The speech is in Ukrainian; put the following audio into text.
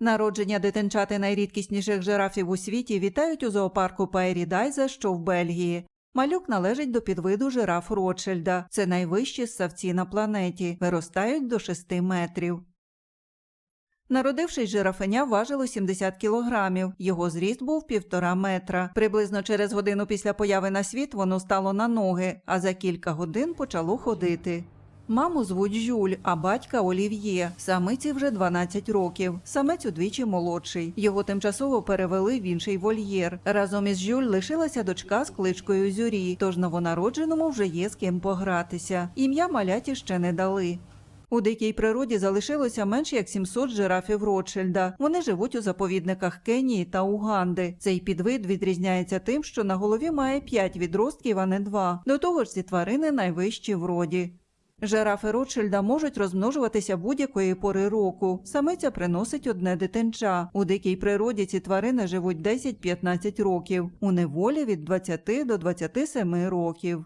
Народження дитинчати найрідкісніших жирафів у світі вітають у зоопарку Пайрідайза, що в Бельгії. Малюк належить до підвиду жираф Ротшильда. Це найвищі ссавці на планеті, виростають до 6 метрів. Народившись, жирафеня важило 70 кілограмів. Його зріст був півтора метра. Приблизно через годину після появи на світ воно стало на ноги, а за кілька годин почало ходити. Маму звуть Жюль, а батька Олів'є. Самиці вже 12 років. Самець удвічі молодший. Його тимчасово перевели в інший вольєр. Разом із Жюль лишилася дочка з кличкою Зюрі, тож новонародженому вже є з ким погратися. Ім'я маляті ще не дали. У дикій природі залишилося менш як 700 жирафів Ротшильда. Вони живуть у заповідниках Кенії та Уганди. Цей підвид відрізняється тим, що на голові має 5 відростків, а не 2. До того ж, ці тварини найвищі в роді. Жирафи Ротшильда можуть розмножуватися будь-якої пори року. Самиця приносить одне дитинча. У дикій природі ці тварини живуть 10-15 років, у неволі від 20 до 27 років.